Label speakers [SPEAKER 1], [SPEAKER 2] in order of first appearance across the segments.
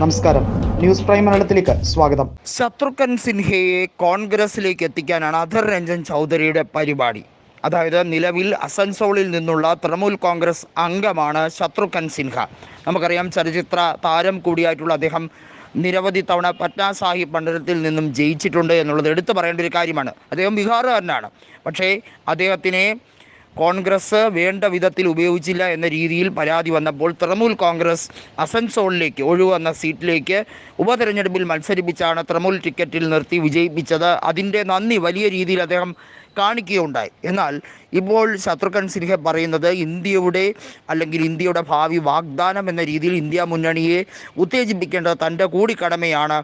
[SPEAKER 1] നമസ്കാരം. News prime മലയാളത്തിലേക്ക് സ്വാഗതം.
[SPEAKER 2] ശത്രുഘ്ൻ സിൻഹയെ കോൺഗ്രസിലേക്ക് എത്തിക്കാനാണ് അധർ രഞ്ജൻ ചൗധരിയുടെ പരിപാടി. അതായത് നിലവിൽ അസൻസോളിൽ നിന്നുള്ള തൃണമൂൽ കോൺഗ്രസ് അംഗമാണ് ശത്രുഘ്ൻ സിൻഹ. നമുക്കറിയാം ചലച്ചിത്ര താരം കൂടിയായിട്ടുള്ള അദ്ദേഹം നിരവധി തവണ പറ്റ്ന സാഹിബ് മണ്ഡലത്തിൽ നിന്നും ജയിച്ചിട്ടുണ്ട് എന്നുള്ളത് എടുത്തു പറയേണ്ട ഒരു കാര്യമാണ്. അദ്ദേഹം ബീഹാറുകാരനാണ്. പക്ഷേ അദ്ദേഹത്തിനെ കോൺഗ്രസ് വേണ്ട വിധത്തിൽ ഉപയോഗിച്ചില്ല എന്ന രീതിയിൽ പരാതി വന്നപ്പോൾ തൃണമൂൽ കോൺഗ്രസ് അസൻസോളിലേക്ക് ഒഴിവന്ന സീറ്റിലേക്ക് ഉപതെരഞ്ഞെടുപ്പിൽ മത്സരിപ്പിച്ചാണ് തൃണമൂൽ ടിക്കറ്റിൽ നിർത്തി വിജയിപ്പിച്ചത്. അതിന്റെ നന്ദി വലിയ രീതിയിൽ അദ്ദേഹം കാണിക്കുകയുണ്ടായി. എന്നാൽ ഇപ്പോൾ ശത്രുഘ്ൻ സിൻഹ പറയുന്നത് ഇന്ത്യയുടെ അല്ലെങ്കിൽ ഇന്ത്യയുടെ ഭാവി വാഗ്ദാനം എന്ന രീതിയിൽ ഇന്ത്യ മുന്നണിയെ ഉത്തേജിപ്പിക്കേണ്ടത് തന്റെ കൂടി കടമയാണ്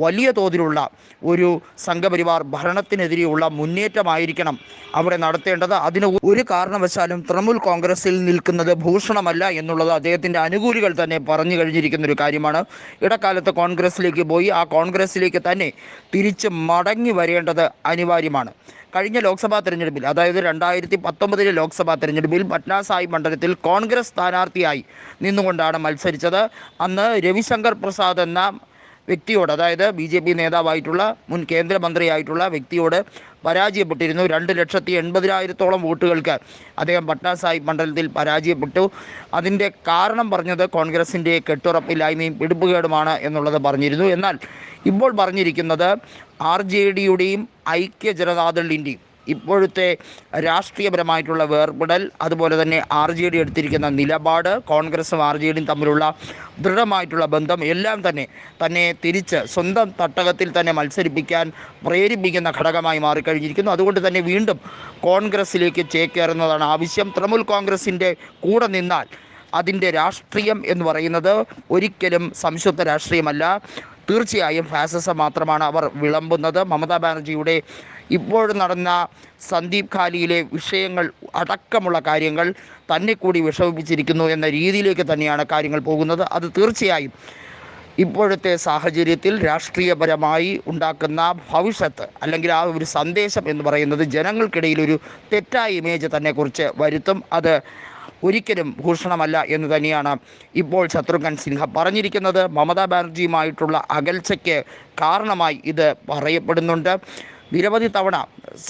[SPEAKER 2] വലിയ തോതിലുള്ള ഒരു സംഘപരിവാർ ഭരണത്തിനെതിരെയുള്ള മുന്നേറ്റമായിരിക്കണം അവിടെ നടത്തേണ്ടത്. അതിന് ഒരു കാരണവശാലും തൃണമൂൽ കോൺഗ്രസിൽ നിൽക്കുന്നത് ഭൂഷണമല്ല എന്നുള്ളത് അദ്ദേഹത്തിന്റെ അനുകൂലികൾ തന്നെ പറഞ്ഞു കഴിഞ്ഞിരിക്കുന്ന ഒരു കാര്യമാണ്. ഇടക്കാലത്ത് കോൺഗ്രസിലേക്ക് പോയി ആ കോൺഗ്രസിലേക്ക് തന്നെ തിരിച്ച് മടങ്ങി വരേണ്ടത് അനിവാര്യമാണ്. കഴിഞ്ഞ ലോക്സഭാ തെരഞ്ഞെടുപ്പിൽ അതായത് രണ്ടായിരത്തി പത്തൊമ്പതിലെ ലോക്സഭാ തെരഞ്ഞെടുപ്പിൽ പട്ന സാഹിബ് മണ്ഡലത്തിൽ കോൺഗ്രസ് സ്ഥാനാർത്ഥിയായി നിന്നുകൊണ്ടാണ് മത്സരിച്ചത്. അന്ന് രവിശങ്കർ പ്രസാദ് എന്ന വ്യക്തിയോട് അതായത് ബി ജെ പി നേതാവായിട്ടുള്ള മുൻ കേന്ദ്രമന്ത്രിയായിട്ടുള്ള വ്യക്തിയോട് പരാജയപ്പെട്ടിരുന്നു. രണ്ട് ലക്ഷത്തി എൺപതിനായിരത്തോളം വോട്ടുകൾക്ക് അദ്ദേഹം പട്ന സാഹിബ് മണ്ഡലത്തിൽ പരാജയപ്പെട്ടു. അതിന്റെ കാരണം പറഞ്ഞത് കോൺഗ്രസിന്റെ കെട്ടുറപ്പില്ലായ്മയും പിടിപ്പുകേടുമാണ് എന്നുള്ളത് പറഞ്ഞിരുന്നു. എന്നാൽ ഇപ്പോൾ പറഞ്ഞിരിക്കുന്നത് ആർ ജെ ഡിയുടെയും ഐക്യ ജനതാദളിന്റെയും ഇപ്പോഴത്തെ രാഷ്ട്രീയപരമായിട്ടുള്ള വേർപെടൽ അതുപോലെ തന്നെ ആർ ജെ ഡി എടുത്തിരിക്കുന്ന നിലപാട് കോൺഗ്രസും ആർ ജെ ഡിയും തമ്മിലുള്ള ദൃഢമായിട്ടുള്ള ബന്ധം എല്ലാം തന്നെ തന്നെ തിരിച്ച് സ്വന്തം തട്ടകത്തിൽ തന്നെ മത്സരിപ്പിക്കാൻ പ്രേരിപ്പിക്കുന്ന ഘടകമായി മാറിക്കഴിഞ്ഞിരിക്കുന്നു. അതുകൊണ്ട് തന്നെ വീണ്ടും കോൺഗ്രസ്സിലേക്ക് ചേക്കേറുന്നതാണ് ആവശ്യം. തൃണമൂൽ കോൺഗ്രസിന്റെ കൂടെ നിന്നാൽ അതിന്റെ രാഷ്ട്രീയം എന്ന് പറയുന്നത് ഒരിക്കലും സംശുദ്ധ രാഷ്ട്രീയമല്ല. തീർച്ചയായും ഫാസിസം മാത്രമാണ് അവർ വിളമ്പുന്നത്. മമതാ ബാനർജിയുടെ ഇപ്പോൾ നടന്ന സന്ദീപ് ഖാലിയിലെ വിഷയങ്ങൾ അടക്കമുള്ള കാര്യങ്ങൾ തന്നെ കൂടി വിഷമിപ്പിച്ചിരിക്കുന്നു എന്ന രീതിയിലേക്ക് തന്നെയാണ് കാര്യങ്ങൾ പോകുന്നത്. അത് തീർച്ചയായും ഇപ്പോഴത്തെ സാഹചര്യത്തിൽ രാഷ്ട്രീയപരമായി ഉണ്ടാക്കുന്ന ഭവിഷ്യത്ത് അല്ലെങ്കിൽ ആ ഒരു സന്ദേശം എന്ന് പറയുന്നത് ജനങ്ങൾക്കിടയിൽ ഒരു തെറ്റായ ഇമേജ് തന്നെ കുറിച്ച് വരുത്തും. അത് ഒരിക്കലും ഭൂഷണമല്ല എന്ന് തന്നെയാണ് ഇപ്പോൾ ശത്രുഘൻ സിൻഹ പറഞ്ഞിരിക്കുന്നത്. മമതാ ബാനർജിയുമായിട്ടുള്ള അകൽച്ചയ്ക്ക് കാരണമായി ഇത് പറയപ്പെടുന്നുണ്ട്. നിരവധി തവണ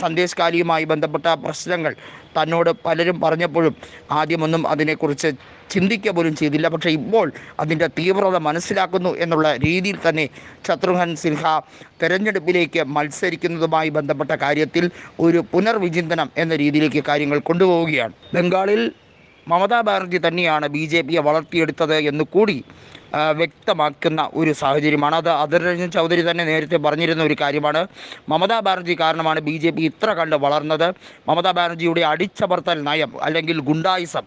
[SPEAKER 2] സന്ദേശ് കാലിയുമായി ബന്ധപ്പെട്ട പ്രശ്നങ്ങൾ തന്നോട് പലരും പറഞ്ഞപ്പോഴും ആദ്യമൊന്നും അതിനെക്കുറിച്ച് ചിന്തിക്കുക പോലും ചെയ്തില്ല. പക്ഷേ ഇപ്പോൾ അതിന്റെ തീവ്രത മനസ്സിലാക്കുന്നു എന്നുള്ള രീതിയിൽ തന്നെ ശത്രുഘ്നൻ സിൻഹ തെരഞ്ഞെടുപ്പിലേക്ക് മത്സരിക്കുന്നതുമായി ബന്ധപ്പെട്ട കാര്യത്തിൽ ഒരു പുനർവിചിന്തനം എന്ന രീതിയിലേക്ക് കാര്യങ്ങൾ കൊണ്ടുപോവുകയാണ്. ബംഗാളിൽ മമതാ ബാനർജി തന്നെയാണ് ബി ജെ പിയെ വളർത്തിയെടുത്തത് എന്ന് കൂടി വ്യക്തമാക്കുന്ന ഒരു സാഹചര്യമാണ്. അത് അതിർ രഞ്ജൻ ചൗധരി തന്നെ നേരത്തെ പറഞ്ഞിരുന്ന ഒരു കാര്യമാണ്. മമതാ ബാനർജി കാരണമാണ് ബി ജെ പി ഇത്ര കണ്ട് വളർന്നത്. മമതാ ബാനർജിയുടെ അടിച്ചമർത്തൽ നയം അല്ലെങ്കിൽ ഗുണ്ടായിസം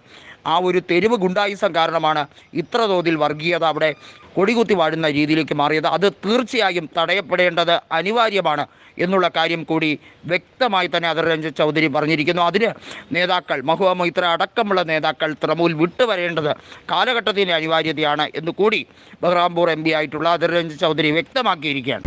[SPEAKER 2] ആ ഒരു തെരുവ് ഗുണ്ടായിസം കാരണമാണ് ഇത്ര തോതിൽ വർഗീയത അവിടെ കൊടികുത്തി വാഴുന്ന രീതിയിലേക്ക് മാറിയത്. അത് തീർച്ചയായും തടയപ്പെടേണ്ടത് അനിവാര്യമാണ് എന്നുള്ള കാര്യം കൂടി വ്യക്തമായി തന്നെ അധർ രഞ്ജൻ ചൗധരി പറഞ്ഞിരിക്കുന്നു. അതിന് നേതാക്കൾ മഹുവ മൊയ്ത്ര അടക്കമുള്ള നേതാക്കൾ തൃണമൂൽ വിട്ടുവരേണ്ടത് കാലഘട്ടത്തിന്റെ അനിവാര്യതയാണ് എന്ന് കൂടി ബഹ്റാംപൂർ എം പി ആയിട്ടുള്ള അധർ രഞ്ജൻ ചൗധരി വ്യക്തമാക്കിയിരിക്കുകയാണ്.